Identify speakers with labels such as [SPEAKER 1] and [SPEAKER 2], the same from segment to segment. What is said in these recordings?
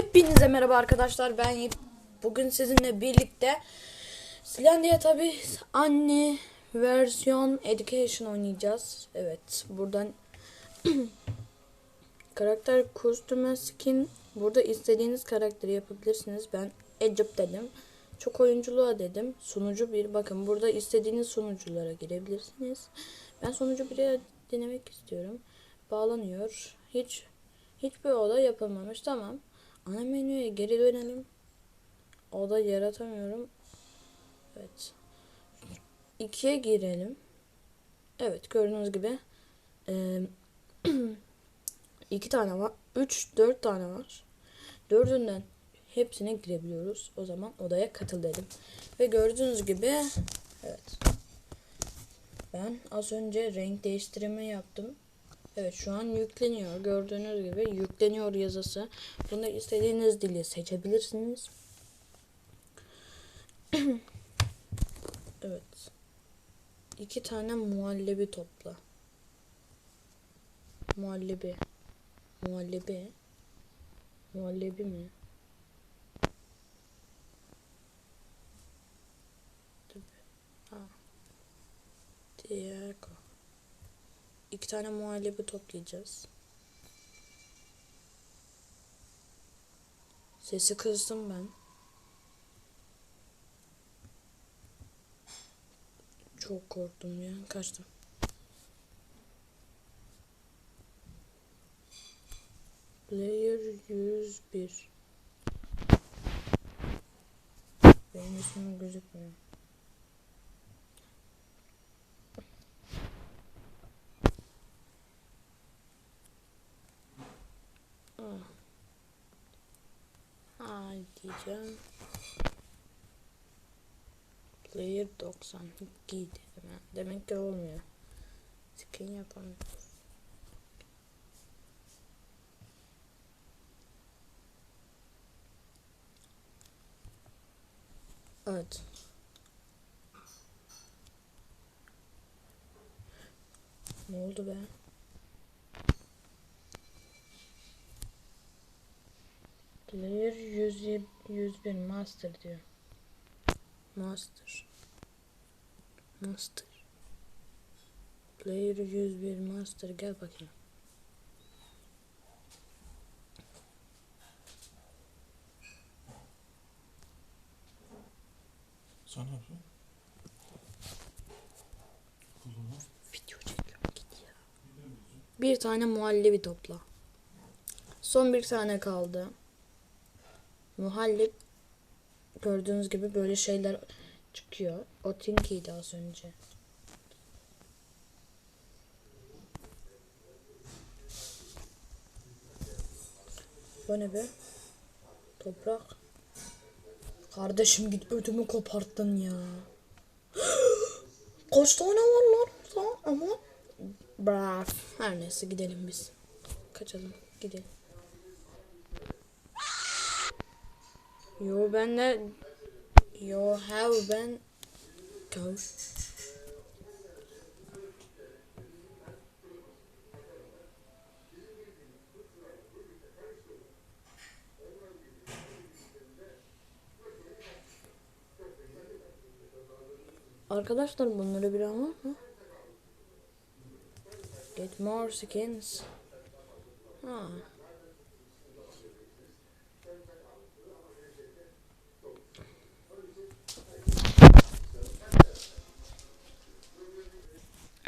[SPEAKER 1] Hepinize merhaba arkadaşlar ben Yiğit. Bugün sizinle birlikte Silandiya tabi anne versiyon education oynayacağız. Evet buradan karakter kostüme skin burada istediğiniz karakteri yapabilirsiniz. Ben Egypt dedim. Çok oyunculuğa dedim. Sunucu bir bakın burada istediğiniz sunuculara girebilirsiniz. Ben sunucu biri denemek istiyorum. Bağlanıyor. Hiç hiçbir oda yapılmamış. Tamam. Ana menüye geri dönelim. Oda yaratamıyorum. Evet. 2'ye girelim. Evet gördüğünüz gibi eee, iki tane var. 3 4 tane var. Dördünden hepsine girebiliyoruz. O zaman odaya katıl dedim. Ve gördüğünüz gibi evet. Ben az önce renk değiştirme yaptım. Evet şu an yükleniyor. Gördüğünüz gibi yükleniyor yazısı. Bunu istediğiniz dili seçebilirsiniz. evet. İki tane muhallebi topla. Muhallebi. Muhallebi. Muhallebi mi? Ha. Diego. İki tane muhallebi toplayacağız. Sesi kıstım ben. Çok korktum ya. Kaçtım. Player 101 Benim ismim gözükmüyor. Diyeceğim. Player 90 giy dedim. ha. Demek ki olmuyor. Skin yapamıyoruz. Evet. Ne oldu be? Player 100, 101 Master diyor. Master. Master. Player 101 Master gel bakayım.
[SPEAKER 2] Sen ne yapıyorsun?
[SPEAKER 1] Video çekiyorum git ya. Bir tane muhallebi topla. Son bir tane kaldı. Muhalleb gördüğünüz gibi böyle şeyler çıkıyor. O Tinky'ydi az önce. Bu ne be? Toprak. Kardeşim git ödümü koparttın ya. Kaç tane var lan ama Brav. Her neyse gidelim biz. Kaçalım. Gidelim. Yo ben de Yo how ben Go. Arkadaşlar bunları bir var mı? Get more skins. Ha.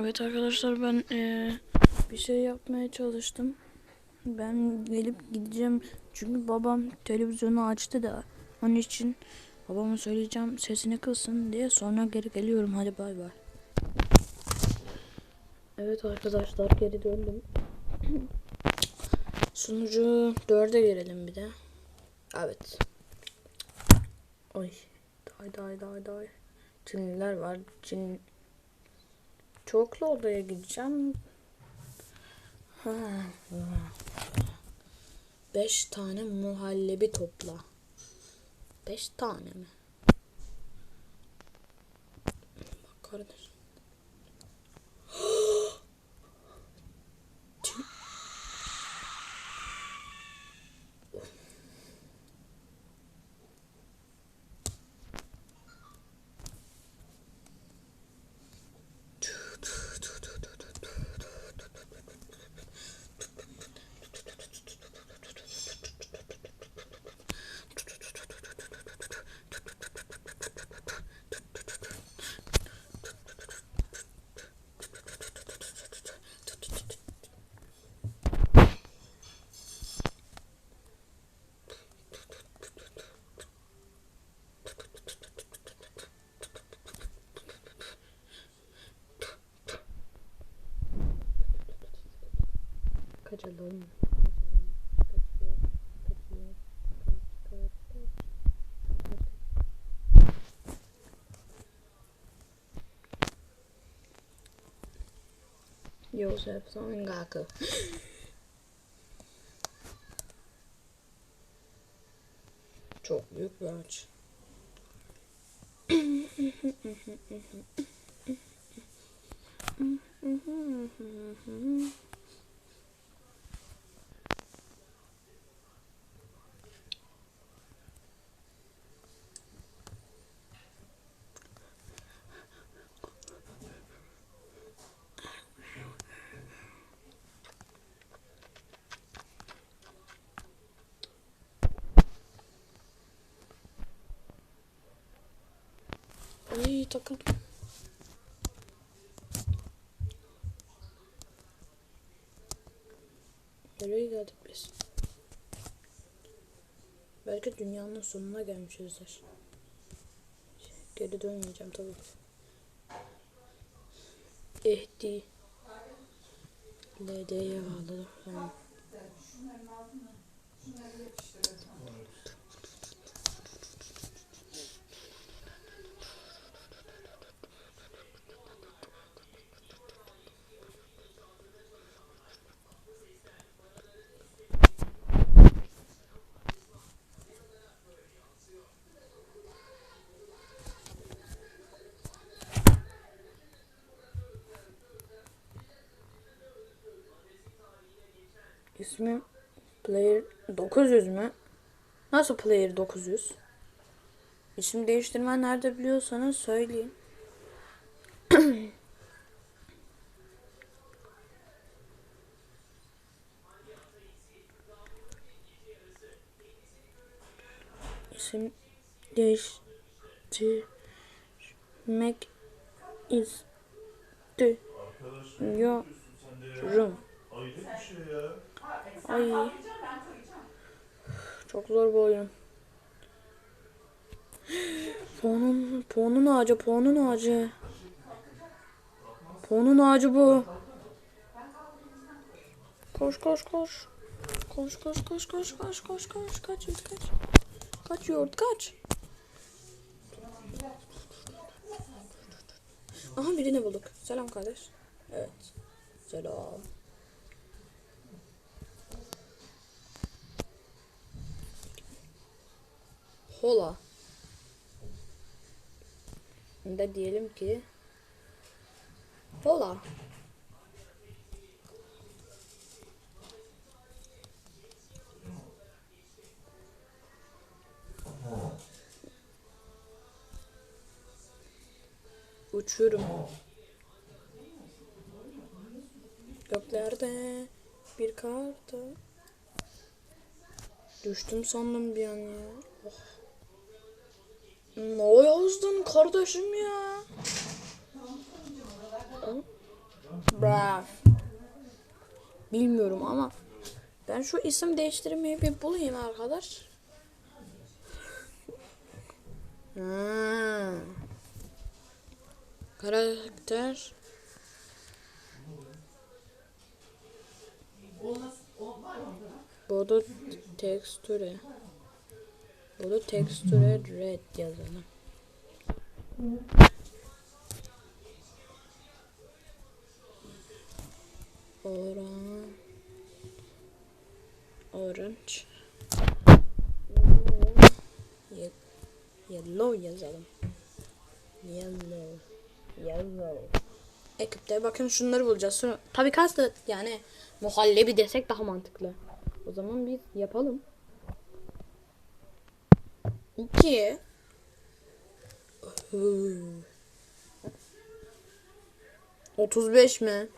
[SPEAKER 1] Evet arkadaşlar ben eee, bir şey yapmaya çalıştım. Ben gelip gideceğim çünkü babam televizyonu açtı da onun için babama söyleyeceğim sesini kılsın diye sonra geri geliyorum hadi bay bay. Evet arkadaşlar geri döndüm. Sunucu 4'e girelim bir de. Evet. Oy. Day day day day. Çinliler var. Çin Çoklu odaya gideceğim. Ha. Beş tane muhallebi topla. Beş tane mi? Bak kardeş. Kaçalım. Yosef Songaku. Çok büyük bir ağaç. Ay takıldım. Nereye geldik biz? Belki dünyanın sonuna gelmişizdir. Geri dönmeyeceğim tabii ki. Ehdi. LD'ye bağladım. Tamam. İsmi Player 900 mü? Nasıl Player 900? İsim değiştirmen nerede biliyorsanız söyleyin. İsim değiştirmek istiyorum.
[SPEAKER 2] Ayrı bir şey ya.
[SPEAKER 1] Ay. Çok zor bu oyun. Puanın, puanın ağacı, puanın ağacı. Puanın ağacı bu. Koş koş koş. Koş koş koş koş koş koş koş kaç yoğurt kaç. Kaç yoğurt kaç. Aha birini bulduk. Selam kardeş. Evet. Selam. Hola. Da diyelim ki Hola. Uçuyorum. Göklerde bir karta. Düştüm sandım bir an ya. Oh. Ne yazdın kardeşim ya? Brav. Bilmiyorum ama ben şu isim değiştirmeyi bir bulayım arkadaş. Ha. Karakter. Bodo tekstüre. Bodo tekstüre red yazalım. Oran Orange Ye- Yellow yazalım. Yellow Yellow Ekipte bakın şunları bulacağız. Sonra, tabii kastı yani muhallebi desek daha mantıklı. O zaman biz yapalım. 2 35 mi?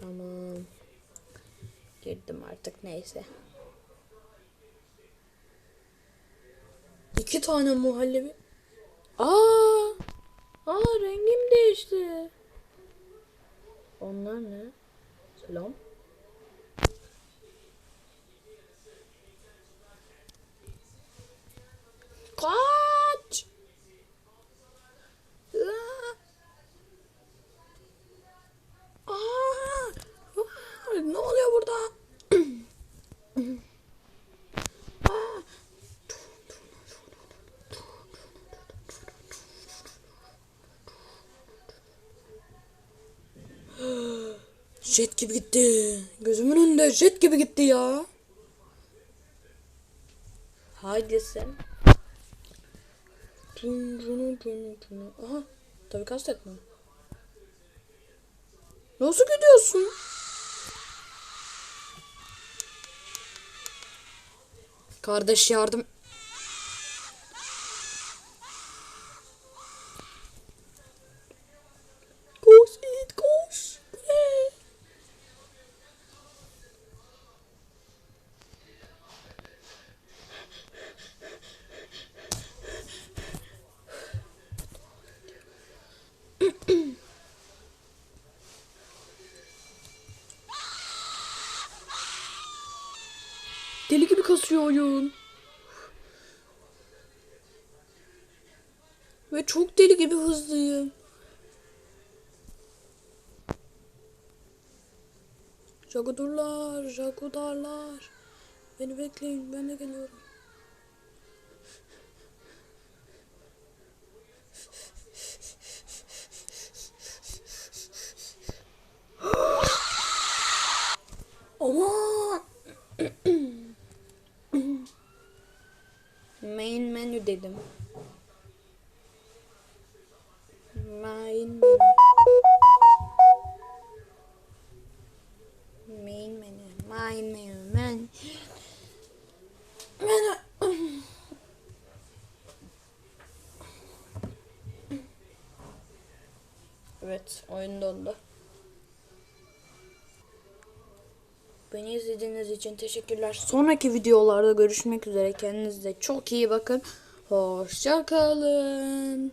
[SPEAKER 1] Tamam. Girdim artık neyse. İki tane muhallebi. Aa! Aa rengim değişti. Onlar ne? Selam. Kaç! Aa! Aa! Jet gibi gitti. Gözümün önünde jet gibi gitti ya. Haydi sen. Dun, dun, dun, dun. Aha. Tabii kastetme. Nasıl gidiyorsun? Kardeş yardım. Kasıyor oyun. Ve çok deli gibi hızlıyım. Jagudurlar, jagudarlar. Beni bekleyin, ben de geliyorum. Main menü. Men. Menü. Evet, oyun dondu. Beni izlediğiniz için teşekkürler. Sonraki videolarda görüşmek üzere. Kendinize çok iyi bakın. Hoşça kalın.